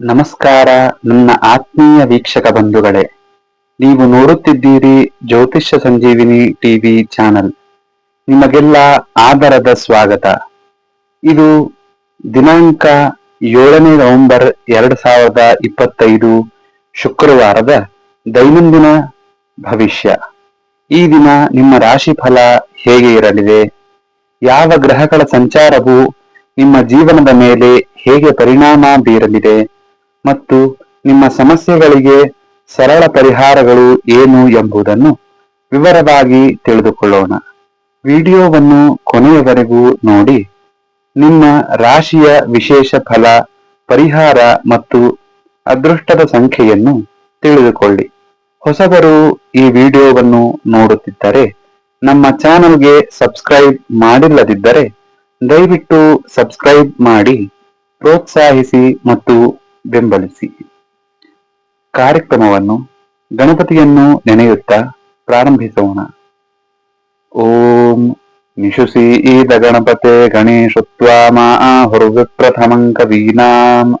ನಮಸ್ಕಾರ, ನನ್ನ ಆತ್ಮೀಯ ವೀಕ್ಷಕ ಬಂಧುಗಳೇ. ನೀವು ನೋಡುತ್ತಿದ್ದೀರಿ ಜ್ಯೋತಿಷ್ಯ ಸಂಜೀವಿನಿ ಟಿವಿ ಚಾನಲ್. ನಿಮಗೆಲ್ಲ ಆದರದ ಸ್ವಾಗತ. ಇದು ದಿನಾಂಕ ಏಳನೇ ನವೆಂಬರ್ ಎರಡ್ ಸಾವಿರದ ಇಪ್ಪತ್ತೈದು ಶುಕ್ರವಾರದ ದೈನಂದಿನ ಭವಿಷ್ಯ. ಈ ದಿನ ನಿಮ್ಮ ರಾಶಿ ಫಲ ಹೇಗೆ ಇರಲಿದೆ? ಯಾವ ಗ್ರಹಗಳ ಸಂಚಾರವು ನಿಮ್ಮ ಜೀವನದ ಮೇಲೆ ಹೇಗೆ ಪರಿಣಾಮ ಬೀರಲಿದೆ? ಮತ್ತು ನಿಮ್ಮ ಸಮಸ್ಯೆಗಳಿಗೆ ಸರಳ ಪರಿಹಾರಗಳು ಏನು ಎಂಬುದನ್ನು ವಿವರವಾಗಿ ತಿಳಿದುಕೊಳ್ಳೋಣ. ವಿಡಿಯೋವನ್ನು ಕೊನೆಯವರೆಗೂ ನೋಡಿ. ನಿಮ್ಮ ರಾಶಿಯ ವಿಶೇಷ ಫಲ, ಪರಿಹಾರ ಮತ್ತು ಅದೃಷ್ಟದ ಸಂಖ್ಯೆಯನ್ನು ತಿಳಿದುಕೊಳ್ಳಿ. ಹೊಸಬರು ಈ ವಿಡಿಯೋವನ್ನು ನೋಡುತ್ತಿದ್ದರೆ ನಮ್ಮ ಚಾನಲ್ಗೆ ಸಬ್ಸ್ಕ್ರೈಬ್ ಮಾಡಿಲ್ಲದಿದ್ದರೆ ದಯವಿಟ್ಟು ಸಬ್ಸ್ಕ್ರೈಬ್ ಮಾಡಿ, ಪ್ರೋತ್ಸಾಹಿಸಿ ಮತ್ತು ಬೆಂಬಲಿಸಿ. ಕಾರ್ಯಕ್ರಮವನ್ನು ಗಣಪತಿಯನ್ನು ನೆನೆಯುತ್ತಾ ಪ್ರಾರಂಭಿಸೋಣ. ಓಂ ನಿಶುಸಿ ಈದ ಗಣಪತೆ ಗಣೇಶತ್ವಾ ಮಾ ಪ್ರಥಮಂಕ ಕವೀನಾಂ.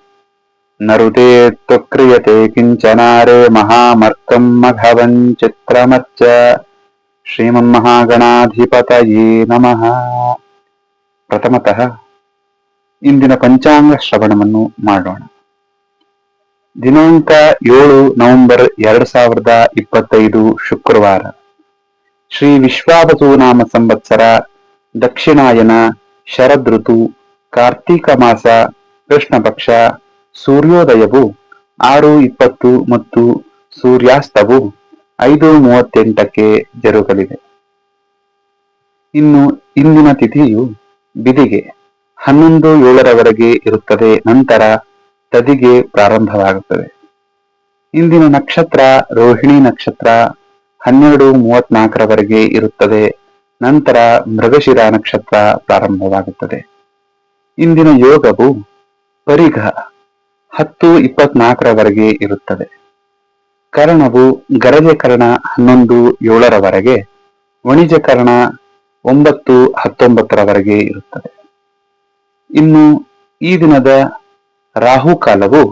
ನರುತೆ ತ್ವಕ್ರಿಯತೆ ಕಿಂಚನಾರೆ ಮಹಾಮರ್ಕಂ ಮಘವಂ ಚಿತ್ರಮಚ್ಚ. ಶ್ರೀಮನ್ಮಹಾಗಣಾಧಿಪತಯೇ ನಮಃ. ಪ್ರಥಮತಃ ಇಂದಿನ ಪಂಚಾಂಗ ಶ್ರವಣವನ್ನು ಮಾಡೋಣ. ದಿನಾಂಕ ಏಳು ನವೆಂಬರ್ ಎರಡ್ ಸಾವಿರದ ಇಪ್ಪತ್ತೈದು ಶುಕ್ರವಾರ. ಶ್ರೀ ವಿಶ್ವಾವಸು ಸಂವತ್ಸರ, ದಕ್ಷಿಣಾಯನ, ಶರದ್ ಋತು, ಕಾರ್ತೀಕ ಮಾಸ, ಕೃಷ್ಣ ಪಕ್ಷ, ಸೂರ್ಯೋದಯವು ಆರು ಇಪ್ಪತ್ತು ಮತ್ತು ಸೂರ್ಯಾಸ್ತವು ಐದು ಮೂವತ್ತೆಂಟಕ್ಕೆ ಜರುಗಲಿದೆ. ಇನ್ನು ಇಂದಿನ ತಿಥಿಯು ಬಿದಿಗೆ ಹನ್ನೊಂದು ಏಳರವರೆಗೆ ಇರುತ್ತದೆ. ನಂತರ ತದಿಗೆ ಪ್ರಾರಂಭವಾಗುತ್ತದೆ. ಇಂದಿನ ನಕ್ಷತ್ರ ರೋಹಿಣಿ ನಕ್ಷತ್ರ ಹನ್ನೆರಡು ಮೂವತ್ನಾಲ್ಕರವರೆಗೆ ಇರುತ್ತದೆ. ನಂತರ ಮೃಗಶಿರ ನಕ್ಷತ್ರ ಪ್ರಾರಂಭವಾಗುತ್ತದೆ. ಇಂದಿನ ಯೋಗವು ಪರಿಘ ಹತ್ತು ಇಪ್ಪತ್ನಾಲ್ಕರವರೆಗೆ ಇರುತ್ತದೆ. ಕರಣವು ಗರಜಕರಣ ಕರ್ಣ ಹನ್ನೊಂದು ಏಳರವರೆಗೆ ವಣಿಜಕರಣ ಒಂಬತ್ತು ಹತ್ತೊಂಬತ್ತರವರೆಗೆ ಇರುತ್ತದೆ. ಇನ್ನು ಈ ದಿನದ ರಾಹು ಕಾಲವು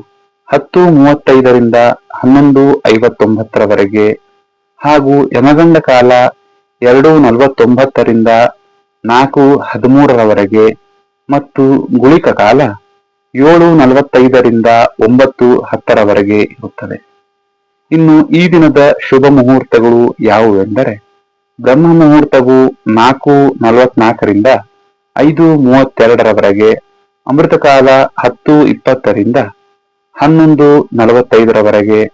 ಹತ್ತು ಮೂವತ್ತೈದರಿಂದ ಹನ್ನೊಂದು ಐವತ್ತೊಂಬತ್ತರವರೆಗೆ ಹಾಗೂ ಯಮಗಂಡ ಕಾಲ ಎರಡು ನಲವತ್ತೊಂಬತ್ತರಿಂದ ನಾಲ್ಕು ಹದಿಮೂರರವರೆಗೆ ಮತ್ತು ಗುಳಿಕ ಕಾಲ ಏಳು ನಲವತ್ತೈದರಿಂದ ಒಂಬತ್ತು ಹತ್ತರವರೆಗೆ ಇರುತ್ತದೆ. ಇನ್ನು ಈ ದಿನದ ಶುಭ ಮುಹೂರ್ತಗಳು ಯಾವುವೆಂದರೆ ಬ್ರಹ್ಮ ಮುಹೂರ್ತವು ನಾಲ್ಕು ನಲವತ್ನಾಲ್ಕರಿಂದ ಐದು ಮೂವತ್ತೆರಡರವರೆಗೆ ಅಮೃತಕಾಲ ಹತ್ತು ಇಪ್ಪತ್ತರಿಂದ ಹನ್ನೊಂದು ನಲವತ್ತೈದರವರೆಗೆ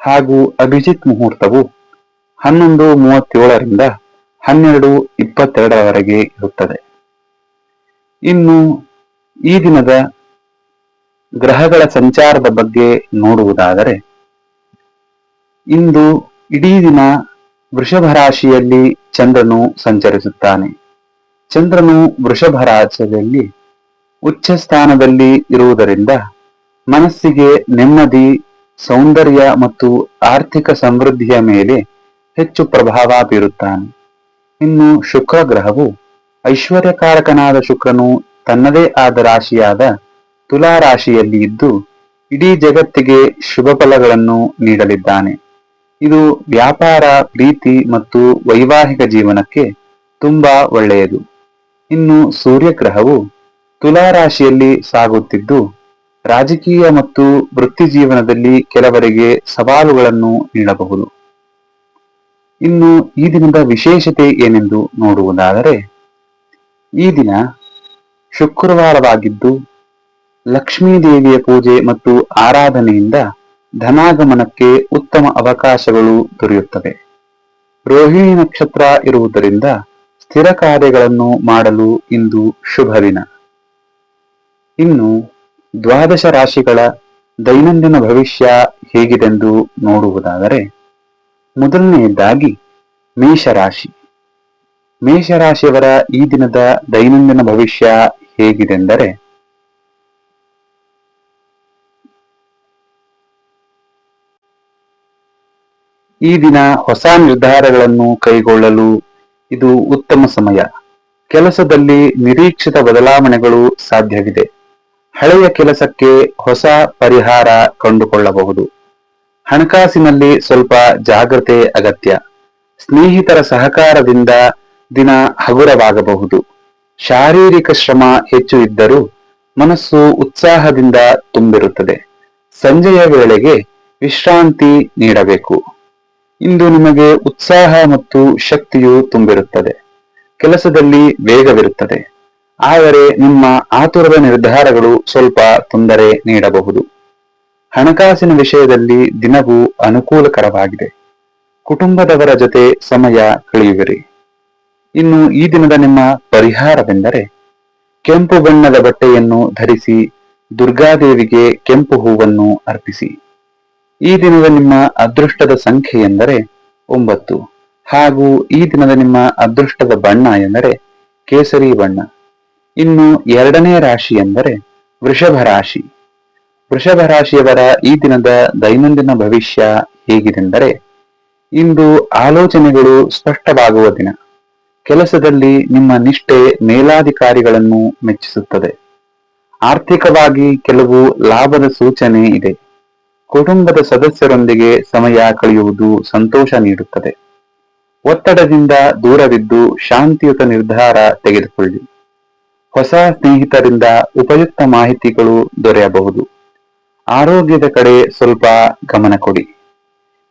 ಹಾಗೂ ಅಭಿಜಿತ್ ಮುಹೂರ್ತವು ಹನ್ನೊಂದು ಮೂವತ್ತೇಳರಿಂದ ಹನ್ನೆರಡು ಇಪ್ಪತ್ತೆರಡರವರೆಗೆ ಇರುತ್ತದೆ. ಇನ್ನು ಈ ದಿನದ ಗ್ರಹಗಳ ಸಂಚಾರದ ಬಗ್ಗೆ ನೋಡುವುದಾದರೆ, ಇಂದು ಇಡೀ ದಿನ ವೃಷಭ ರಾಶಿಯಲ್ಲಿ ಚಂದ್ರನು ಸಂಚರಿಸುತ್ತಾನೆ. ಚಂದ್ರನು ವೃಷಭ ರಾಶಿಯಲ್ಲಿ ಉಚ್ಚ ಸ್ಥಾನದಲ್ಲಿ ಇರುವುದರಿಂದ ಮನಸ್ಸಿಗೆ ನೆಮ್ಮದಿ, ಸೌಂದರ್ಯ ಮತ್ತು ಆರ್ಥಿಕ ಸಮೃದ್ಧಿಯ ಮೇಲೆ ಹೆಚ್ಚು ಪ್ರಭಾವ ಬೀರುತ್ತಾನೆ. ಇನ್ನು ಶುಕ್ರ ಗ್ರಹವು ಐಶ್ವರ್ಯಕಾರಕನಾದ ಶುಕ್ರನು ತನ್ನದೇ ಆದ ರಾಶಿಯಾದ ತುಲಾ ರಾಶಿಯಲ್ಲಿ ಇದ್ದು ಇಡೀ ಜಗತ್ತಿಗೆ ಶುಭ ಫಲಗಳನ್ನು ನೀಡಲಿದ್ದಾನೆ. ಇದು ವ್ಯಾಪಾರ, ಪ್ರೀತಿ ಮತ್ತು ವೈವಾಹಿಕ ಜೀವನಕ್ಕೆ ತುಂಬಾ ಒಳ್ಳೆಯದು. ಇನ್ನು ಸೂರ್ಯಗ್ರಹವು ತುಲಾ ರಾಶಿಯಲ್ಲಿ ಸಾಗುತ್ತಿದ್ದು, ರಾಜಕೀಯ ಮತ್ತು ವೃತ್ತಿ ಜೀವನದಲ್ಲಿ ಕೆಲವರಿಗೆ ಸವಾಲುಗಳನ್ನು ನೀಡಬಹುದು. ಇನ್ನು ಈ ದಿನದ ವಿಶೇಷತೆ ಏನೆಂದು ನೋಡುವುದಾದರೆ, ಈ ದಿನ ಶುಕ್ರವಾರವಾಗಿದ್ದು, ಲಕ್ಷ್ಮೀ ದೇವಿಯ ಪೂಜೆ ಮತ್ತು ಆರಾಧನೆಯಿಂದ ಧನಾಗಮನಕ್ಕೆ ಉತ್ತಮ ಅವಕಾಶಗಳು ದೊರೆಯುತ್ತವೆ. ರೋಹಿಣಿ ನಕ್ಷತ್ರ ಇರುವುದರಿಂದ ಸ್ಥಿರ ಕಾರ್ಯಗಳನ್ನು ಮಾಡಲು ಇಂದು ಶುಭ ದಿನ. ಇನ್ನು ದ್ವಾದಶ ರಾಶಿಗಳ ದೈನಂದಿನ ಭವಿಷ್ಯ ಹೇಗಿದೆಂದು ನೋಡುವುದಾದರೆ, ಮೊದಲನೆಯದಾಗಿ ಮೇಷರಾಶಿ. ಮೇಷರಾಶಿಯವರ ಈ ದಿನದ ದೈನಂದಿನ ಭವಿಷ್ಯ ಹೇಗಿದೆಂದರೆ, ಈ ದಿನ ಹೊಸ ನಿರ್ಧಾರಗಳನ್ನು ಕೈಗೊಳ್ಳಲು ಇದು ಉತ್ತಮ ಸಮಯ. ಕೆಲಸದಲ್ಲಿ ನಿರೀಕ್ಷಿತ ಬದಲಾವಣೆಗಳು ಸಾಧ್ಯವಿದೆ. ಹಳೆಯ ಕೆಲಸಕ್ಕೆ ಹೊಸ ಪರಿಹಾರ ಕಂಡುಕೊಳ್ಳಬಹುದು. ಹಣಕಾಸಿನಲ್ಲಿ ಸ್ವಲ್ಪ ಜಾಗ್ರತೆ ಅಗತ್ಯ. ಸ್ನೇಹಿತರ ಸಹಕಾರದಿಂದ ದಿನ ಹಗುರವಾಗಬಹುದು. ಶಾರೀರಿಕ ಶ್ರಮ ಹೆಚ್ಚು ಇದ್ದರೂ ಮನಸ್ಸು ಉತ್ಸಾಹದಿಂದ ತುಂಬಿರುತ್ತದೆ. ಸಂಜೆಯ ವೇಳೆಗೆ ವಿಶ್ರಾಂತಿ ನೀಡಬೇಕು. ಇಂದು ನಿಮಗೆ ಉತ್ಸಾಹ ಮತ್ತು ಶಕ್ತಿಯು ತುಂಬಿರುತ್ತದೆ. ಕೆಲಸದಲ್ಲಿ ವೇಗವಿರುತ್ತದೆ. ಆದರೆ ನಿಮ್ಮ ಆತುರದ ನಿರ್ಧಾರಗಳು ಸ್ವಲ್ಪ ತೊಂದರೆ ನೀಡಬಹುದು. ಹಣಕಾಸಿನ ವಿಷಯದಲ್ಲಿ ದಿನವೂ ಅನುಕೂಲಕರವಾಗಿದೆ. ಕುಟುಂಬದವರ ಜೊತೆ ಸಮಯ ಕಳೆಯುವಿರಿ. ಇನ್ನು ಈ ದಿನದ ನಿಮ್ಮ ಪರಿಹಾರವೆಂದರೆ, ಕೆಂಪು ಬಣ್ಣದ ಬಟ್ಟೆಯನ್ನು ಧರಿಸಿ ದುರ್ಗಾದೇವಿಗೆ ಕೆಂಪು ಹೂವನ್ನು ಅರ್ಪಿಸಿ. ಈ ದಿನದ ನಿಮ್ಮ ಅದೃಷ್ಟದ ಸಂಖ್ಯೆ ಎಂದರೆ ಒಂಬತ್ತು. ಹಾಗೂ ಈ ದಿನದ ನಿಮ್ಮ ಅದೃಷ್ಟದ ಬಣ್ಣ ಎಂದರೆ ಕೇಸರಿ ಬಣ್ಣ. ಇನ್ನು ಎರಡನೇ ರಾಶಿ ಎಂದರೆ ವೃಷಭ ರಾಶಿ. ವೃಷಭ ರಾಶಿಯವರ ಈ ದಿನದ ದೈನಂದಿನ ಭವಿಷ್ಯ ಹೇಗಿದೆಂದರೆ ಇಂದು ಆಲೋಚನೆಗಳು ಸ್ಪಷ್ಟವಾಗುವ ದಿನ. ಕೆಲಸದಲ್ಲಿ ನಿಮ್ಮ ನಿಷ್ಠೆ ಮೇಲಾಧಿಕಾರಿಗಳನ್ನು ಮೆಚ್ಚಿಸುತ್ತದೆ. ಆರ್ಥಿಕವಾಗಿ ಕೆಲವು ಲಾಭದ ಸೂಚನೆ ಇದೆ. ಕುಟುಂಬದ ಸದಸ್ಯರೊಂದಿಗೆ ಸಮಯ ಕಳೆಯುವುದು ಸಂತೋಷ ನೀಡುತ್ತದೆ. ಒತ್ತಡದಿಂದ ದೂರವಿದ್ದು ಶಾಂತಿಯುತ ನಿರ್ಧಾರ ತೆಗೆದುಕೊಳ್ಳಿ. ಹೊಸ ಸ್ನೇಹಿತರಿಂದ ಉಪಯುಕ್ತ ಮಾಹಿತಿಗಳು ದೊರೆಯಬಹುದು. ಆರೋಗ್ಯದ ಕಡೆ ಸ್ವಲ್ಪ ಗಮನ ಕೊಡಿ.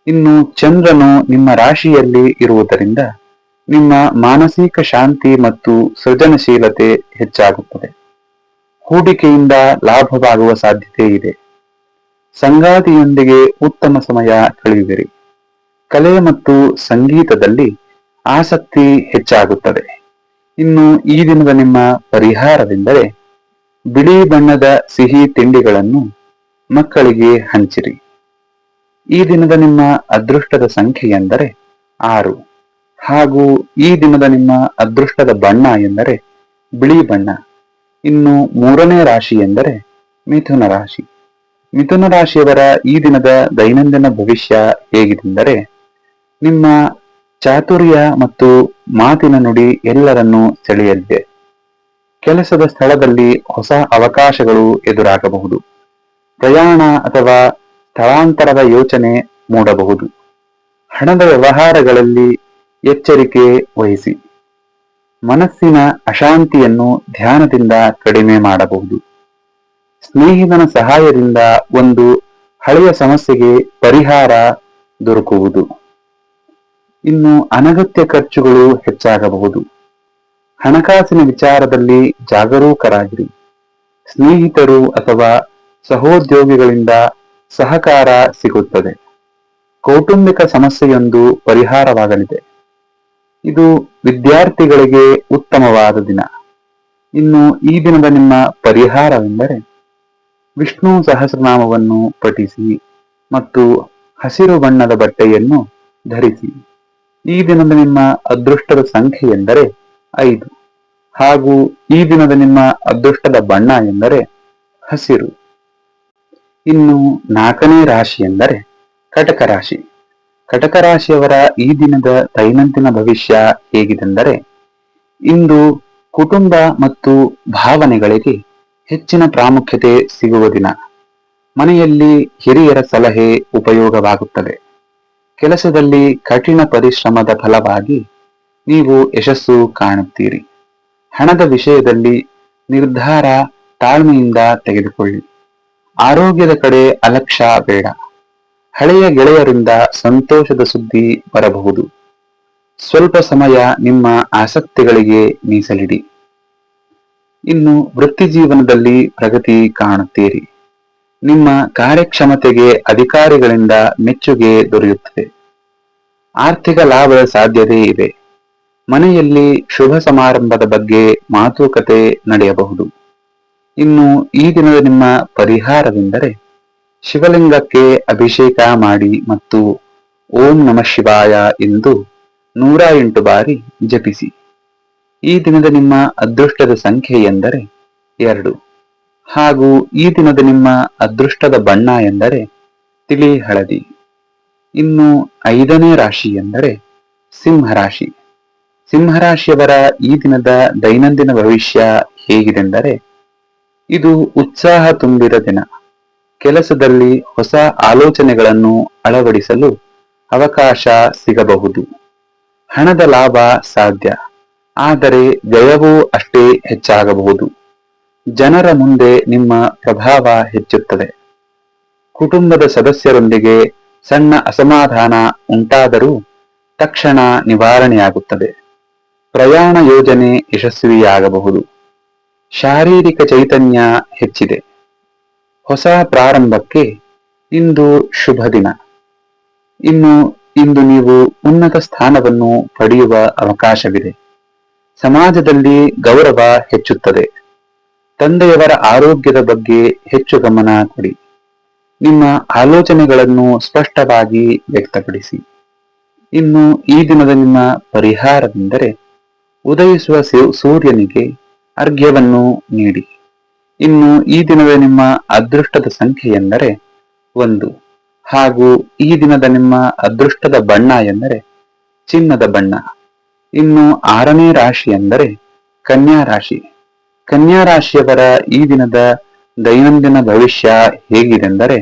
ಇನ್ನು ಚಂದ್ರನು ನಿಮ್ಮ ರಾಶಿಯಲ್ಲಿ ಇರುವುದರಿಂದ ನಿಮ್ಮ ಮಾನಸಿಕ ಶಾಂತಿ ಮತ್ತು ಸೃಜನಶೀಲತೆ ಹೆಚ್ಚಾಗುತ್ತದೆ. ಹೂಡಿಕೆಯಿಂದ ಲಾಭವಾಗುವ ಸಾಧ್ಯತೆ ಇದೆ. ಸಂಗಾತಿಯೊಂದಿಗೆ ಉತ್ತಮ ಸಮಯ ಕಳೆಯುವಿರಿ. ಕಲೆ ಮತ್ತು ಸಂಗೀತದಲ್ಲಿ ಆಸಕ್ತಿ ಹೆಚ್ಚಾಗುತ್ತದೆ. ಇನ್ನು ಈ ದಿನದ ನಿಮ್ಮ ಪರಿಹಾರವೆಂದರೆ ಬಿಳಿ ಬಣ್ಣದ ಸಿಹಿ ತಿಂಡಿಗಳನ್ನು ಮಕ್ಕಳಿಗೆ ಹಂಚಿರಿ. ಈ ದಿನದ ನಿಮ್ಮ ಅದೃಷ್ಟದ ಸಂಖ್ಯೆ ಎಂದರೆ ಆರು. ಹಾಗೂ ಈ ದಿನದ ನಿಮ್ಮ ಅದೃಷ್ಟದ ಬಣ್ಣ ಎಂದರೆ ಬಿಳಿ ಬಣ್ಣ. ಇನ್ನು ಮೂರನೇ ರಾಶಿ ಎಂದರೆ ಮಿಥುನ ರಾಶಿ. ಮಿಥುನ ರಾಶಿಯವರ ಈ ದಿನದ ದೈನಂದಿನ ಭವಿಷ್ಯ ಹೇಗಿದೆಂದರೆ ನಿಮ್ಮ ಚಾತುರ್ಯ ಮತ್ತು ಮಾತಿನ ನುಡಿ ಎಲ್ಲರನ್ನೂ ಸೆಳೆಯಲಿದೆ. ಕೆಲಸದ ಸ್ಥಳದಲ್ಲಿ ಹೊಸ ಅವಕಾಶಗಳು ಎದುರಾಗಬಹುದು. ಪ್ರಯಾಣ ಅಥವಾ ಸ್ಥಳಾಂತರದ ಯೋಚನೆ ಮೂಡಬಹುದು. ಹಣದ ವ್ಯವಹಾರಗಳಲ್ಲಿ ಎಚ್ಚರಿಕೆ ವಹಿಸಿ. ಮನಸ್ಸಿನ ಅಶಾಂತಿಯನ್ನು ಧ್ಯಾನದಿಂದ ಕಡಿಮೆ ಮಾಡಬಹುದು. ಸ್ನೇಹಿತನ ಸಹಾಯದಿಂದ ಒಂದು ಹಳೆಯ ಸಮಸ್ಯೆಗೆ ಪರಿಹಾರ ದೊರಕುವುದು. ಇನ್ನು ಅನಗತ್ಯ ಖರ್ಚುಗಳು ಹೆಚ್ಚಾಗಬಹುದು. ಹಣಕಾಸಿನ ವಿಚಾರದಲ್ಲಿ ಜಾಗರೂಕರಾಗಿರಿ. ಸ್ನೇಹಿತರು ಅಥವಾ ಸಹೋದ್ಯೋಗಿಗಳಿಂದ ಸಹಕಾರ ಸಿಗುತ್ತದೆ. ಕೌಟುಂಬಿಕ ಸಮಸ್ಯೆಯೊಂದು ಪರಿಹಾರವಾಗಲಿದೆ. ಇದು ವಿದ್ಯಾರ್ಥಿಗಳಿಗೆ ಉತ್ತಮವಾದ ದಿನ. ಇನ್ನು ಈ ದಿನದ ನಿಮ್ಮ ಪರಿಹಾರವೆಂದರೆ ವಿಷ್ಣು ಸಹಸ್ರನಾಮವನ್ನು ಪಠಿಸಿ ಮತ್ತು ಹಸಿರು ಬಣ್ಣದ ಬಟ್ಟೆಯನ್ನು ಧರಿಸಿ. ಈ ದಿನದ ನಿಮ್ಮ ಅದೃಷ್ಟದ ಸಂಖ್ಯೆ ಎಂದರೆ ಐದು. ಹಾಗೂ ಈ ದಿನದ ನಿಮ್ಮ ಅದೃಷ್ಟದ ಬಣ್ಣ ಎಂದರೆ ಹಸಿರು. ಇನ್ನು ನಾಲ್ಕನೇ ರಾಶಿ ಎಂದರೆ ಕಟಕ ರಾಶಿ. ಕಟಕ ರಾಶಿಯವರ ಈ ದಿನದ ದೈನಂದಿನ ಭವಿಷ್ಯ ಹೇಗಿದೆಂದರೆ ಇಂದು ಕುಟುಂಬ ಮತ್ತು ಭಾವನೆಗಳಿಗೆ ಹೆಚ್ಚಿನ ಪ್ರಾಮುಖ್ಯತೆ ಸಿಗುವ ದಿನ. ಮನೆಯಲ್ಲಿ ಹಿರಿಯರ ಸಲಹೆ ಉಪಯೋಗವಾಗುತ್ತದೆ. ಕೆಲಸದಲ್ಲಿ ಕಠಿಣ ಪರಿಶ್ರಮದ ಫಲವಾಗಿ ನೀವು ಯಶಸ್ಸು ಕಾಣುತ್ತೀರಿ. ಹಣದ ವಿಷಯದಲ್ಲಿ ನಿರ್ಧಾರ ತಾಳ್ಮೆಯಿಂದ ತೆಗೆದುಕೊಳ್ಳಿ. ಆರೋಗ್ಯದ ಕಡೆ ಅಲಕ್ಷ್ಯ ಬೇಡ. ಹಳೆಯ ಗೆಳೆಯರಿಂದ ಸಂತೋಷದ ಸುದ್ದಿ ಬರಬಹುದು. ಸ್ವಲ್ಪ ಸಮಯ ನಿಮ್ಮ ಆಸಕ್ತಿಗಳಿಗೆ ಮೀಸಲಿಡಿ. ಇನ್ನು ವೃತ್ತಿ ಜೀವನದಲ್ಲಿ ಪ್ರಗತಿ ಕಾಣುತ್ತೀರಿ. ನಿಮ್ಮ ಕಾರ್ಯಕ್ಷಮತೆಗೆ, ಅಧಿಕಾರಿಗಳಿಂದ ಮೆಚ್ಚುಗೆ ದೊರೆಯುತ್ತದೆ. ಆರ್ಥಿಕ ಲಾಭದ ಸಾಧ್ಯತೆ ಇದೆ. ಮನೆಯಲ್ಲಿ ಶುಭ ಸಮಾರಂಭದ ಬಗ್ಗೆ ಮಾತುಕತೆ ನಡೆಯಬಹುದು. ಇನ್ನು ಈ ದಿನದ ನಿಮ್ಮ ಪರಿಹಾರವೆಂದರೆ, ಶಿವಲಿಂಗಕ್ಕೆ ಅಭಿಷೇಕ ಮಾಡಿ ಮತ್ತು ಓಂ ನಮ ಶಿವಾಯ ಎಂದು ನೂರ ಎಂಟು ಬಾರಿ ಜಪಿಸಿ. ಈ ದಿನದ ನಿಮ್ಮ ಅದೃಷ್ಟದ ಸಂಖ್ಯೆ ಎಂದರೆ ಎರಡು. ಹಾಗೂ ಈ ದಿನದ ನಿಮ್ಮ ಅದೃಷ್ಟದ ಬಣ್ಣ ಎಂದರೆ ತಿಳಿ ಹಳದಿ. ಇನ್ನು ಐದನೇ ರಾಶಿ ಎಂದರೆ ಸಿಂಹರಾಶಿ ಸಿಂಹರಾಶಿಯವರ ಈ ದಿನದ ದೈನಂದಿನ ಭವಿಷ್ಯ ಹೇಗಿದೆಂದರೆ ಇದು ಉತ್ಸಾಹ ತುಂಬಿದ ದಿನ. ಕೆಲಸದಲ್ಲಿ ಹೊಸ ಆಲೋಚನೆಗಳನ್ನು ಅಳವಡಿಸಲು ಅವಕಾಶ ಸಿಗಬಹುದು. ಹಣದ ಲಾಭ ಸಾಧ್ಯ. ಆದರೆ ವ್ಯಯವೂ ಅಷ್ಟೇ ಹೆಚ್ಚಾಗಬಹುದು. ಜನರ ಮುಂದೆ ನಿಮ್ಮ ಪ್ರಭಾವ ಹೆಚ್ಚುತ್ತದೆ. ಕುಟುಂಬದ ಸದಸ್ಯರೊಂದಿಗೆ ಸಣ್ಣ ಅಸಮಾಧಾನ ಉಂಟಾದರೂ ತಕ್ಷಣ ನಿವಾರಣೆಯಾಗುತ್ತದೆ. ಪ್ರಯಾಣ ಯೋಜನೆ ಯಶಸ್ವಿಯಾಗಬಹುದು. ಶಾರೀರಿಕ ಚೈತನ್ಯ ಹೆಚ್ಚಿದೆ. ಹೊಸ ಪ್ರಾರಂಭಕ್ಕೆ ಇಂದು ಶುಭ ದಿನ. ಇನ್ನು, ಇಂದು ನೀವು ಉನ್ನತ ಸ್ಥಾನವನ್ನು ಪಡೆಯುವ ಅವಕಾಶವಿದೆ. ಸಮಾಜದಲ್ಲಿ ಗೌರವ ಹೆಚ್ಚುತ್ತದೆ. ತಂದೆಯವರ ಆರೋಗ್ಯದ ಬಗ್ಗೆ ಹೆಚ್ಚು ಗಮನ ಕೊಡಿ. ನಿಮ್ಮ ಆಲೋಚನೆಗಳನ್ನು ಸ್ಪಷ್ಟವಾಗಿ ವ್ಯಕ್ತಪಡಿಸಿ. ಇನ್ನು ಈ ದಿನದ ನಿಮ್ಮ ಪರಿಹಾರವೆಂದರೆ ಉದಯಿಸುವ ಸೂರ್ಯನಿಗೆ ಅರ್ಘ್ಯವನ್ನು ನೀಡಿ. ಇನ್ನು ಈ ದಿನದ ನಿಮ್ಮ ಅದೃಷ್ಟದ ಸಂಖ್ಯೆ ಎಂದರೆ ಒಂದು. ಹಾಗೂ ಈ ದಿನದ ನಿಮ್ಮ ಅದೃಷ್ಟದ ಬಣ್ಣ ಎಂದರೆ ಚಿನ್ನದ ಬಣ್ಣ. ಇನ್ನು ಆರನೇ ರಾಶಿ ಎಂದರೆ ಕನ್ಯಾ ರಾಶಿ. ಕನ್ಯಾ ರಾಶಿಯವರ ಈ ದಿನದ ದೈನಂದಿನ ಭವಿಷ್ಯ ಹೇಗಿದೆಂದರೆ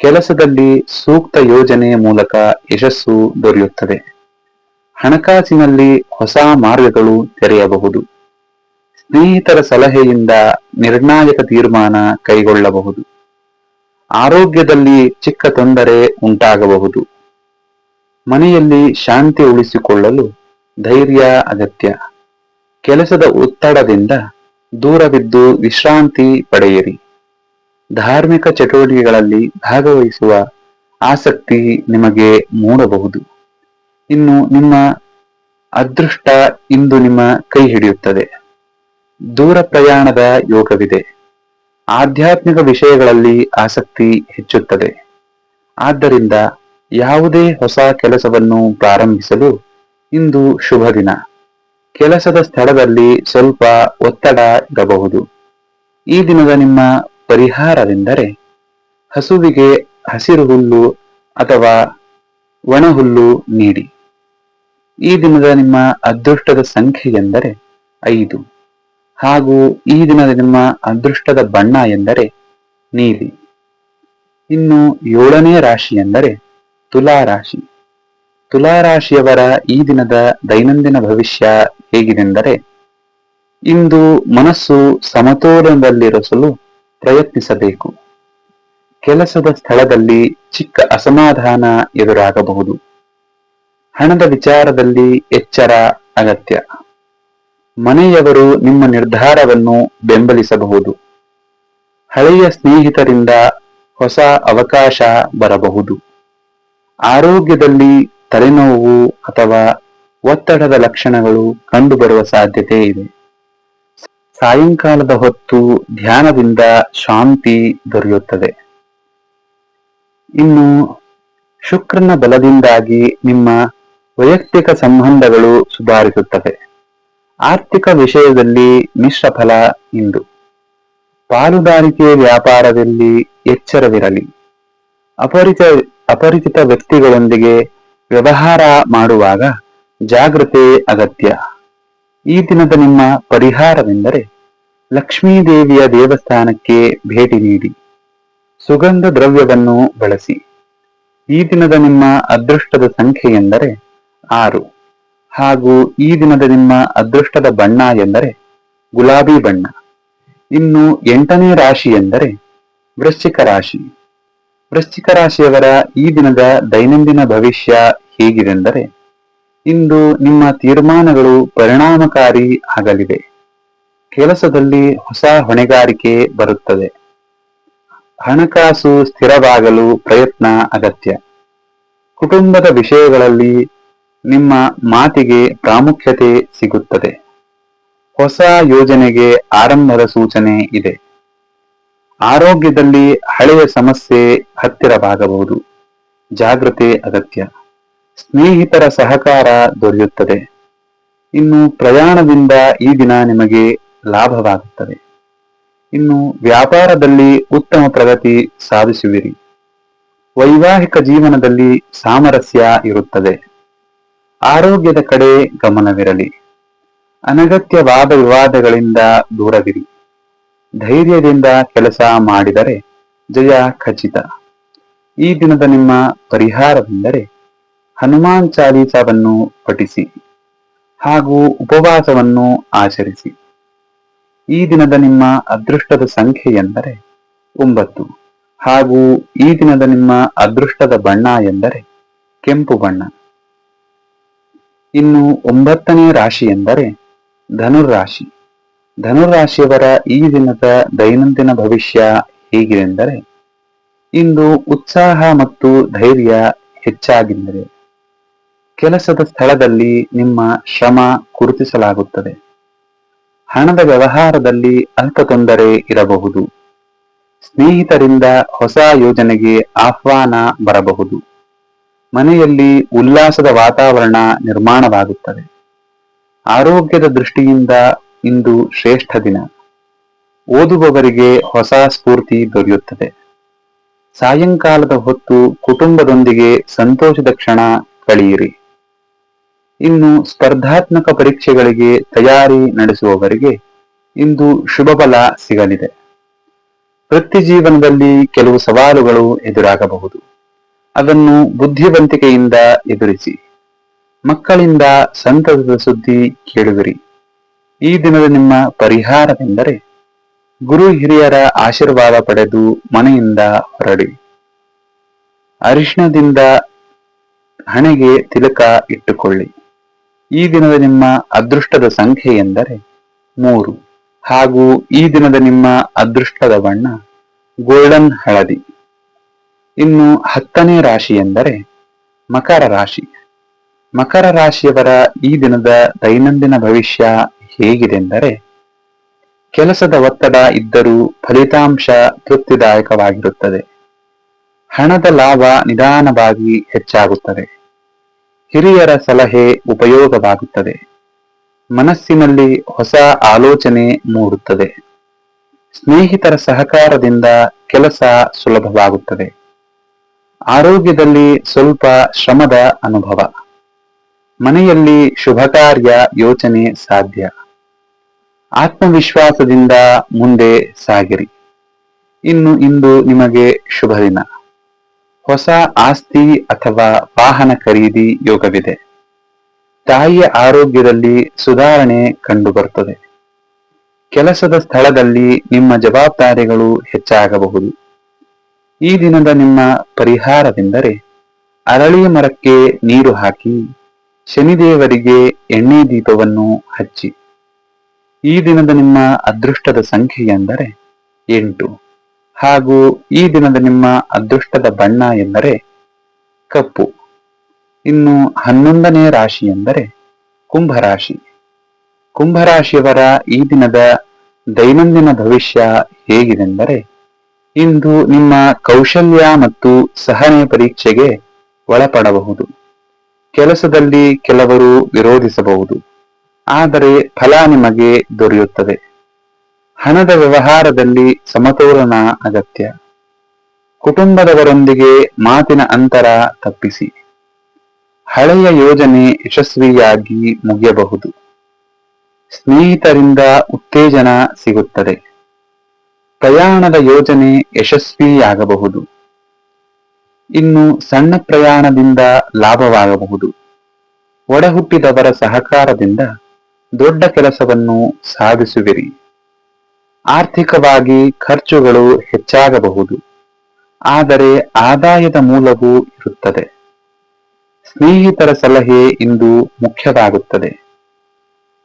ಕೆಲಸದಲ್ಲಿ ಸೂಕ್ತ ಯೋಜನೆಯ ಮೂಲಕ ಯಶಸ್ಸು ದೊರೆಯುತ್ತದೆ. ಹಣಕಾಸಿನಲ್ಲಿ ಹೊಸ ಮಾರ್ಗಗಳು ತೆರೆಯಬಹುದು. ಸ್ನೇಹಿತರ ಸಲಹೆಯಿಂದ ನಿರ್ಣಾಯಕ ತೀರ್ಮಾನ ಕೈಗೊಳ್ಳಬಹುದು. ಆರೋಗ್ಯದಲ್ಲಿ ಚಿಕ್ಕ ತೊಂದರೆ ಉಂಟಾಗಬಹುದು. ಮನೆಯಲ್ಲಿ ಶಾಂತಿ ಉಳಿಸಿಕೊಳ್ಳಲು ಧೈರ್ಯ ಅಗತ್ಯ. ಕೆಲಸದ ಒತ್ತಡದಿಂದ ದೂರವಿದ್ದು ವಿಶ್ರಾಂತಿ ಪಡೆಯಿರಿ. ಧಾರ್ಮಿಕ ಚಟುವಟಿಕೆಗಳಲ್ಲಿ ಭಾಗವಹಿಸುವ ಆಸಕ್ತಿ ನಿಮಗೆ ಮೂಡಬಹುದು. ಇನ್ನು ನಿಮ್ಮ ಅದೃಷ್ಟ ಇಂದು ನಿಮ್ಮ ಕೈ ಹಿಡಿಯುತ್ತದೆ. ದೂರ ಪ್ರಯಾಣದ ಯೋಗವಿದೆ. ಆಧ್ಯಾತ್ಮಿಕ ವಿಷಯಗಳಲ್ಲಿ ಆಸಕ್ತಿ ಹೆಚ್ಚುತ್ತದೆ. ಆದ್ದರಿಂದ ಯಾವುದೇ ಹೊಸ ಕೆಲಸವನ್ನು ಪ್ರಾರಂಭಿಸಲು ಇಂದು ಶುಭ ದಿನ. ಕೆಲಸದ ಸ್ಥಳದಲ್ಲಿ ಸ್ವಲ್ಪ ಒತ್ತಡ ಇರಬಹುದು. ಈ ದಿನದ ನಿಮ್ಮ ಪರಿಹಾರವೆಂದರೆ ಹಸುವಿಗೆ ಹಸಿರು ಹುಲ್ಲು ಅಥವಾ ಒಣಹುಲ್ಲು ನೀಡಿ. ಈ ದಿನದ ನಿಮ್ಮ ಅದೃಷ್ಟದ ಸಂಖ್ಯೆ ಎಂದರೆ ಐದು. ಹಾಗೂ ಈ ದಿನದ ನಿಮ್ಮ ಅದೃಷ್ಟದ ಬಣ್ಣ ಎಂದರೆ ನೀಲಿ. ಇನ್ನು ಏಳನೇ ರಾಶಿ ಎಂದರೆ ತುಲಾ ರಾಶಿ ತುಲಾ ರಾಶಿಯವರ ಈ ದಿನದ ದೈನಂದಿನ ಭವಿಷ್ಯ ಹೇಗಿದೆಂದರೆ, ಇಂದು ಮನಸ್ಸು ಸಮತೋಲನದಲ್ಲಿರಿಸಲು ಪ್ರಯತ್ನಿಸಬೇಕು. ಕೆಲಸದ ಸ್ಥಳದಲ್ಲಿ ಚಿಕ್ಕ ಅಸಮಾಧಾನ ಎದುರಾಗಬಹುದು. ಹಣದ ವಿಚಾರದಲ್ಲಿ ಎಚ್ಚರ ಅಗತ್ಯ. ಮನೆಯವರು ನಿಮ್ಮ ನಿರ್ಧಾರವನ್ನು ಬೆಂಬಲಿಸಬಹುದು. ಹಳೆಯ ಸ್ನೇಹಿತರಿಂದ ಹೊಸ ಅವಕಾಶ ಬರಬಹುದು. ಆರೋಗ್ಯದಲ್ಲಿ ತಲೆನೋವು ಅಥವಾ ಒತ್ತಡದ ಲಕ್ಷಣಗಳು ಕಂಡುಬರುವ ಸಾಧ್ಯತೆ ಇದೆ. ಸಾಯಂಕಾಲದ ಹೊತ್ತು ಧ್ಯಾನದಿಂದ ಶಾಂತಿ ದೊರೆಯುತ್ತದೆ. ಇನ್ನು ಶುಕ್ರನ ಬಲದಿಂದಾಗಿ ನಿಮ್ಮ ವೈಯಕ್ತಿಕ ಸಂಬಂಧಗಳು ಸುಧಾರಿಸುತ್ತವೆ. ಆರ್ಥಿಕ ವಿಷಯದಲ್ಲಿ ಮಿಶ್ರ ಫಲ ಇಂದು. ಪಾಲುದಾರಿಕೆ ವ್ಯಾಪಾರದಲ್ಲಿ ಎಚ್ಚರವಿರಲಿ. ಅಪರಿಚ, ಅಪರಿಚಿತ ವ್ಯಕ್ತಿಗಳೊಂದಿಗೆ ವ್ಯವಹಾರ ಮಾಡುವಾಗ ಜಾಗೃತೆ ಅಗತ್ಯ. ಈ ದಿನದ ನಿಮ್ಮ ಪರಿಹಾರವೆಂದರೆ ಲಕ್ಷ್ಮೀ ದೇವಿಯ ದೇವಸ್ಥಾನಕ್ಕೆ ಭೇಟಿ ನೀಡಿ. ಸುಗಂಧ ದ್ರವ್ಯವನ್ನು ಬಳಸಿ. ಈ ದಿನದ ನಿಮ್ಮ ಅದೃಷ್ಟದ ಸಂಖ್ಯೆ ಎಂದರೆ ಆರು. ಹಾಗೂ ಈ ದಿನದ ನಿಮ್ಮ ಅದೃಷ್ಟದ ಬಣ್ಣ ಎಂದರೆ ಗುಲಾಬಿ ಬಣ್ಣ. ಇನ್ನು ಎಂಟನೇ ರಾಶಿ ಎಂದರೆ ವೃಶ್ಚಿಕ ರಾಶಿ. ವೃಶ್ಚಿಕ ರಾಶಿಯವರ ಈ ದಿನದ ದೈನಂದಿನ ಭವಿಷ್ಯ ಹೇಗಿದೆಂದರೆ ಇಂದು ನಿಮ್ಮ ತೀರ್ಮಾನಗಳು ಪರಿಣಾಮಕಾರಿ ಆಗಲಿವೆ. ಕೆಲಸದಲ್ಲಿ ಹೊಸ ಹೊಣೆಗಾರಿಕೆ ಬರುತ್ತದೆ. ಹಣಕಾಸು ಸ್ಥಿರವಾಗಲು ಪ್ರಯತ್ನ ಅಗತ್ಯ. ಕುಟುಂಬದ ವಿಷಯಗಳಲ್ಲಿ ನಿಮ್ಮ ಮಾತಿಗೆ ಪ್ರಾಮುಖ್ಯತೆ ಸಿಗುತ್ತದೆ. ಹೊಸ ಯೋಜನೆಗೆ ಆರಂಭದ ಸೂಚನೆ ಇದೆ. ಆರೋಗ್ಯದಲ್ಲಿ ಹಳೆಯ ಸಮಸ್ಯೆ ಹತ್ತಿರವಾಗಬಹುದು. ಜಾಗ್ರತೆ ಅಗತ್ಯ. ಸ್ನೇಹಿತರ ಸಹಕಾರ ದೊರೆಯುತ್ತದೆ. ಇನ್ನು ಪ್ರಯಾಣದಿಂದ ಈ ದಿನ ನಿಮಗೆ ಲಾಭವಾಗುತ್ತದೆ. ಇನ್ನು ವ್ಯಾಪಾರದಲ್ಲಿ ಉತ್ತಮ ಪ್ರಗತಿ ಸಾಧಿಸುವಿರಿ. ವೈವಾಹಿಕ ಜೀವನದಲ್ಲಿ ಸಾಮರಸ್ಯ ಇರುತ್ತದೆ. ಆರೋಗ್ಯದ ಕಡೆ ಗಮನವಿರಲಿ. ಅನಗತ್ಯ ವಾದ ವಿವಾದಗಳಿಂದ ದೂರವಿರಿ. ಧೈರ್ಯದಿಂದ ಕೆಲಸ ಮಾಡಿದರೆ ಜಯ ಖಚಿತ. ಈ ದಿನದ ನಿಮ್ಮ ಪರಿಹಾರವೆಂದರೆ ಹನುಮಾನ್ ಚಾಲೀಸವನ್ನು ಪಠಿಸಿ ಹಾಗೂ ಉಪವಾಸವನ್ನು ಆಚರಿಸಿ. ಈ ದಿನದ ನಿಮ್ಮ ಅದೃಷ್ಟದ ಸಂಖ್ಯೆ ಎಂದರೆ ಒಂಬತ್ತು. ಹಾಗೂ ಈ ದಿನದ ನಿಮ್ಮ ಅದೃಷ್ಟದ ಬಣ್ಣ ಎಂದರೆ ಕೆಂಪು ಬಣ್ಣ. ಇನ್ನು ಒಂಬತ್ತನೇ ರಾಶಿ ಎಂದರೆ ಧನುರಾಶಿ ಧನುರಾಶಿಯವರ ಈ ದಿನದ ದೈನಂದಿನ ಭವಿಷ್ಯ ಹೇಗಿದೆಂದರೆ ಇಂದು ಉತ್ಸಾಹ ಮತ್ತು ಧೈರ್ಯ ಹೆಚ್ಚಾಗಿದ್ದರೆ ಕೆಲಸದ ಸ್ಥಳದಲ್ಲಿ ನಿಮ್ಮ ಶ್ರಮ ಗುರುತಿಸಲಾಗುತ್ತದೆ. ಹಣದ ವ್ಯವಹಾರದಲ್ಲಿ ಅಲ್ಪ ತೊಂದರೆ ಇರಬಹುದು. ಸ್ನೇಹಿತರಿಂದ ಹೊಸ ಯೋಜನೆಗೆ ಆಹ್ವಾನ ಬರಬಹುದು. ಮನೆಯಲ್ಲಿ ಉಲ್ಲಾಸದ ವಾತಾವರಣ ನಿರ್ಮಾಣವಾಗುತ್ತದೆ. ಆರೋಗ್ಯದ ದೃಷ್ಟಿಯಿಂದ ಇಂದು ಶ್ರೇಷ್ಠ ದಿನ. ಓದುವವರಿಗೆ ಹೊಸ ಸ್ಫೂರ್ತಿ ದೊರೆಯುತ್ತದೆ. ಸಾಯಂಕಾಲದ ಹೊತ್ತು ಕುಟುಂಬದೊಂದಿಗೆ ಸಂತೋಷದ ಕ್ಷಣ ಕಳೆಯಿರಿ. ಇನ್ನು ಸ್ಪರ್ಧಾತ್ಮಕ ಪರೀಕ್ಷೆಗಳಿಗೆ ತಯಾರಿ ನಡೆಸುವವರಿಗೆ ಇಂದು ಶುಭ ಬಲ ಸಿಗಲಿದೆ. ವೃತ್ತಿ ಜೀವನದಲ್ಲಿ ಕೆಲವು ಸವಾಲುಗಳು ಎದುರಾಗಬಹುದು. ಅದನ್ನು ಬುದ್ಧಿವಂತಿಕೆಯಿಂದ ಎದುರಿಸಿ. ಮಕ್ಕಳಿಂದ ಸಂತಸದ ಸುದ್ದಿ ಕೇಳುವಿರಿ. ಈ ದಿನದ ನಿಮ್ಮ ಪರಿಹಾರವೆಂದರೆ ಗುರು ಹಿರಿಯರ ಆಶೀರ್ವಾದ ಪಡೆದು ಮನೆಯಿಂದ ಹೊರಡಿ. ಅರಿಶಿಣದಿಂದ ಹಣೆಗೆ ತಿಲಕ ಇಟ್ಟುಕೊಳ್ಳಿ. ಈ ದಿನದ ನಿಮ್ಮ ಅದೃಷ್ಟದ ಸಂಖ್ಯೆ ಎಂದರೆ ಮೂರು. ಹಾಗೂ ಈ ದಿನದ ನಿಮ್ಮ ಅದೃಷ್ಟದ ಬಣ್ಣ ಗೋಲ್ಡನ್ ಹಳದಿ. ಇನ್ನು ಹತ್ತನೇ ರಾಶಿ ಎಂದರೆ ಮಕರ ರಾಶಿ. ಮಕರ ರಾಶಿಯವರ ಈ ದಿನದ ದೈನಂದಿನ ಭವಿಷ್ಯ ಹೇಗಿದೆಂದರೆ ಕೆಲಸದ ಒತ್ತಡ ಇದ್ದರೂ ಫಲಿತಾಂಶ ತೃಪ್ತಿದಾಯಕವಾಗಿರುತ್ತದೆ. ಹಣದ ಲಾಭ ನಿಧಾನವಾಗಿ ಹೆಚ್ಚಾಗುತ್ತದೆ. ಹಿರಿಯರ ಸಲಹೆ ಉಪಯೋಗವಾಗುತ್ತದೆ. ಮನಸ್ಸಿನಲ್ಲಿ ಹೊಸ ಆಲೋಚನೆ ಮೂಡುತ್ತದೆ. ಸ್ನೇಹಿತರ ಸಹಕಾರದಿಂದ ಕೆಲಸ ಸುಲಭವಾಗುತ್ತದೆ. ಆರೋಗ್ಯದಲ್ಲಿ ಸ್ವಲ್ಪ ಶ್ರಮದ ಅನುಭವ. ಮನೆಯಲ್ಲಿ ಶುಭ ಕಾರ್ಯ ಯೋಚನೆ ಸಾಧ್ಯ. ಆತ್ಮವಿಶ್ವಾಸದಿಂದ ಮುಂದೆ ಸಾಗಿರಿ. ಇನ್ನು ಇಂದು ನಿಮಗೆ ಶುಭ ದಿನ. ಹೊಸ ಆಸ್ತಿ ಅಥವಾ ವಾಹನ ಖರೀದಿ ಯೋಗವಿದೆ. ತಾಯಿಯ ಆರೋಗ್ಯದಲ್ಲಿ ಸುಧಾರಣೆ ಕಂಡುಬರುತ್ತದೆ. ಕೆಲಸದ ಸ್ಥಳದಲ್ಲಿ ನಿಮ್ಮ ಜವಾಬ್ದಾರಿಗಳು ಹೆಚ್ಚಾಗಬಹುದು. ಈ ದಿನದ ನಿಮ್ಮ ಪರಿಹಾರವೆಂದರೆ ಅರಳಿ ಮರಕ್ಕೆ ನೀರು ಹಾಕಿ, ಶನಿದೇವರಿಗೆ ಎಣ್ಣೆ ದೀಪವನ್ನು ಹಚ್ಚಿ. ಈ ದಿನದ ನಿಮ್ಮ ಅದೃಷ್ಟದ ಸಂಖ್ಯೆ ಎಂದರೆ ಎಂಟು. ಹಾಗೂ ಈ ದಿನದ ನಿಮ್ಮ ಅದೃಷ್ಟದ ಬಣ್ಣ ಎಂದರೆ ಕಪ್ಪು. ಇನ್ನು ಹನ್ನೊಂದನೇ ರಾಶಿ ಎಂದರೆ ಕುಂಭರಾಶಿ. ಕುಂಭರಾಶಿಯವರ ಈ ದಿನದ ದೈನಂದಿನ ಭವಿಷ್ಯ ಹೇಗಿದೆಂದರೆ ಇಂದು ನಿಮ್ಮ ಕೌಶಲ್ಯ ಮತ್ತು ಸಹನೆ ಪರೀಕ್ಷೆಗೆ ಒಳಪಡಬಹುದು. ಕೆಲಸದಲ್ಲಿ ಕೆಲವರು ವಿರೋಧಿಸಬಹುದು. ಆದರೆ ಫಲ ನಿಮಗೆ ದೊರೆಯುತ್ತದೆ. ಹಣದ ವ್ಯವಹಾರದಲ್ಲಿ ಸಮತೋಲನ ಅಗತ್ಯ. ಕುಟುಂಬದವರೊಂದಿಗೆ ಮಾತಿನ ಅಂತರ ತಪ್ಪಿಸಿ. ಹಳೆಯ ಯೋಜನೆ ಯಶಸ್ವಿಯಾಗಿ ಮುಗಿಯಬಹುದು. ಸ್ನೇಹಿತರಿಂದ ಉತ್ತೇಜನ ಸಿಗುತ್ತದೆ. ಪ್ರಯಾಣದ ಯೋಜನೆ ಯಶಸ್ವಿಯಾಗಬಹುದು. ಇನ್ನು ಸಣ್ಣ ಪ್ರಯಾಣದಿಂದ ಲಾಭವಾಗಬಹುದು. ಒಡಹುಟ್ಟಿದವರ ಸಹಕಾರದಿಂದ ದೊಡ್ಡ ಕೆಲಸವನ್ನು ಸಾಧಿಸುವಿರಿ. ಆರ್ಥಿಕವಾಗಿ ಖರ್ಚುಗಳು ಹೆಚ್ಚಾಗಬಹುದು. ಆದರೆ ಆದಾಯದ ಮೂಲವೂ ಇರುತ್ತದೆ. ಸ್ನೇಹಿತರ ಸಲಹೆ ಇಂದು ಮುಖ್ಯವಾಗುತ್ತದೆ.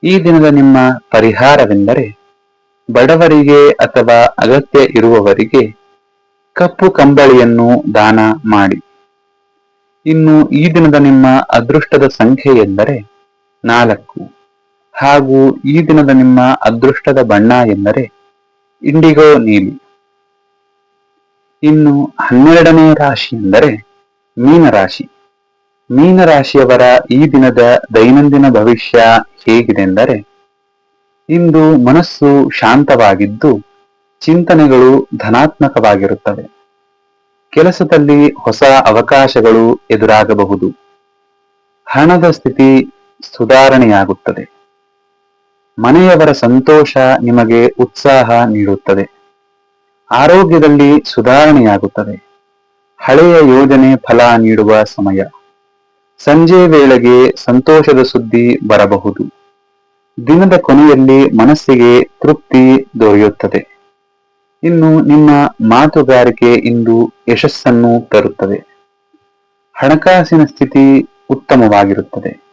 ಈ ದಿನದ ನಿಮ್ಮ ಪರಿಹಾರವೆಂದರೆ, ಬಡವರಿಗೆ ಅಥವಾ ಅಗತ್ಯ ಇರುವವರಿಗೆ ಕಪ್ಪು ಕಂಬಳಿಯನ್ನು ದಾನ ಮಾಡಿ. ಇನ್ನು ಈ ದಿನದ ನಿಮ್ಮ ಅದೃಷ್ಟದ ಸಂಖ್ಯೆ ಎಂದರೆ ನಾಲ್ಕು. ಹಾಗೂ ಈ ದಿನದ ನಿಮ್ಮ ಅದೃಷ್ಟದ ಬಣ್ಣ ಎಂದರೆ ಇಂಡಿಗೋ ನೀಲಿ. ಇನ್ನು ಹನ್ನೆರಡನೇ ರಾಶಿ ಎಂದರೆ ಮೀನರಾಶಿ. ಮೀನರಾಶಿಯವರ ಈ ದಿನದ ದೈನಂದಿನ ಭವಿಷ್ಯ ಹೇಗಿದೆ ಎಂದರೆ ಇಂದು ಮನಸ್ಸು ಶಾಂತವಾಗಿದ್ದು ಚಿಂತನೆಗಳು ಧನಾತ್ಮಕವಾಗಿರುತ್ತವೆ. ಕೆಲಸದಲ್ಲಿ ಹೊಸ ಅವಕಾಶಗಳು ಎದುರಾಗಬಹುದು. ಹಣದ ಸ್ಥಿತಿ ಸುಧಾರಣೆಯಾಗುತ್ತದೆ. ಮನೆಯವರ ಸಂತೋಷ ನಿಮಗೆ ಉತ್ಸಾಹ ನೀಡುತ್ತದೆ. ಆರೋಗ್ಯದಲ್ಲಿ ಸುಧಾರಣೆಯಾಗುತ್ತದೆ. ಹಳೆಯ ಯೋಜನೆ ಫಲ ನೀಡುವ ಸಮಯ. ಸಂಜೆ ವೇಳೆಗೆ ಸಂತೋಷದ ಸುದ್ದಿ ಬರಬಹುದು. ದಿನದ ಕೊನೆಯಲ್ಲಿ ಮನಸ್ಸಿಗೆ ತೃಪ್ತಿ ದೊರೆಯುತ್ತದೆ. ಇನ್ನು ನಿಮ್ಮ ಮಾತುಗಾರಿಕೆ ಇಂದು ಯಶಸ್ಸನ್ನು ತರುತ್ತದೆ. ಹಣಕಾಸಿನ ಸ್ಥಿತಿ ಉತ್ತಮವಾಗಿರುತ್ತದೆ.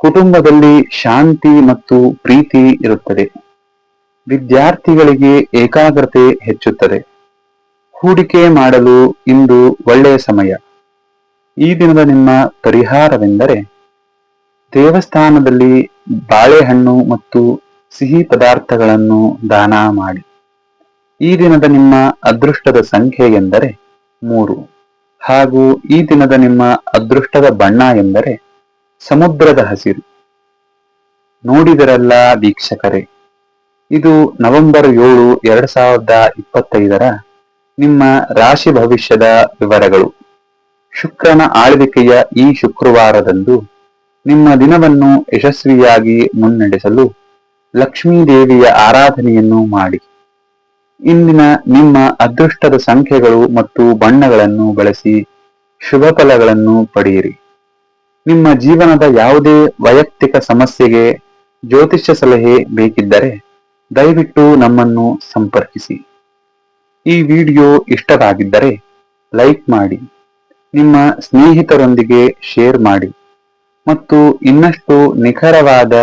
ಕುಟುಂಬದಲ್ಲಿ ಶಾಂತಿ ಮತ್ತು ಪ್ರೀತಿ ಇರುತ್ತದೆ. ವಿದ್ಯಾರ್ಥಿಗಳಿಗೆ ಏಕಾಗ್ರತೆ ಹೆಚ್ಚುತ್ತದೆ. ಹೂಡಿಕೆ ಮಾಡಲು ಇಂದು ಒಳ್ಳೆಯ ಸಮಯ. ಈ ದಿನದ ನಿಮ್ಮ ಪರಿಹಾರವೆಂದರೆ, ದೇವಸ್ಥಾನದಲ್ಲಿ ಬಾಳೆಹಣ್ಣು ಮತ್ತು ಸಿಹಿ ಪದಾರ್ಥಗಳನ್ನು ದಾನ ಮಾಡಿ. ಈ ದಿನದ ನಿಮ್ಮ ಅದೃಷ್ಟದ ಸಂಖ್ಯೆ ಎಂದರೆ ಮೂರು. ಹಾಗೂ ಈ ದಿನದ ನಿಮ್ಮ ಅದೃಷ್ಟದ ಬಣ್ಣ ಎಂದರೆ ಸಮುದ್ರದ ಹಸಿರು. ನೋಡಿದರಲ್ಲ ವೀಕ್ಷಕರೇ, ಇದು ನವೆಂಬರ್ ಏಳು ಎರಡ್ ಸಾವಿರದ ಇಪ್ಪತ್ತೈದರ ನಿಮ್ಮ ರಾಶಿ ಭವಿಷ್ಯದ ವಿವರಗಳು. ಶುಕ್ರನ ಆಳ್ವಿಕೆಯ ಈ ಶುಕ್ರವಾರದಂದು ನಿಮ್ಮ ದಿನವನ್ನು ಯಶಸ್ವಿಯಾಗಿ ಮುನ್ನಡೆಸಲು ಲಕ್ಷ್ಮೀ ದೇವಿಯ ಆರಾಧನೆಯನ್ನು ಮಾಡಿ. ಇಂದಿನ ನಿಮ್ಮ ಅದೃಷ್ಟದ ಸಂಖ್ಯೆಗಳು ಮತ್ತು ಬಣ್ಣಗಳನ್ನು ಬಳಸಿ ಶುಭ ಫಲಗಳನ್ನು ಪಡೆಯಿರಿ. ನಿಮ್ಮ ಜೀವನದ ಯಾವುದೇ ವೈಯಕ್ತಿಕ ಸಮಸ್ಯೆಗೆ ಜ್ಯೋತಿಷ್ಯ ಸಲಹೆ ಬೇಕಿದ್ದರೆ ದಯವಿಟ್ಟು ನಮ್ಮನ್ನು ಸಂಪರ್ಕಿಸಿ. ಈ ವಿಡಿಯೋ ಇಷ್ಟವಾಗಿದ್ದರೆ ಲೈಕ್ ಮಾಡಿ, ನಿಮ್ಮ ಸ್ನೇಹಿತರೊಂದಿಗೆ ಶೇರ್ ಮಾಡಿ ಮತ್ತು ಇನ್ನಷ್ಟು ನಿಖರವಾದ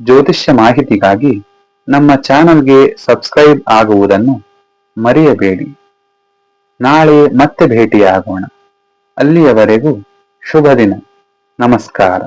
ಜ್ಯೋತಿಷ್ಯ ಮಾಹಿತಿಗಾಗಿ ನಮ್ಮ ಚಾನಲ್ಗೆ ಸಬ್ಸ್ಕ್ರೈಬ್ ಆಗುವುದನ್ನು ಮರೆಯಬೇಡಿ. ನಾಳೆ ಮತ್ತೆ ಭೇಟಿಯಾಗೋಣ. ಅಲ್ಲಿಯವರೆಗೂ ಶುಭ ದಿನ ನಮಸ್ಕಾರ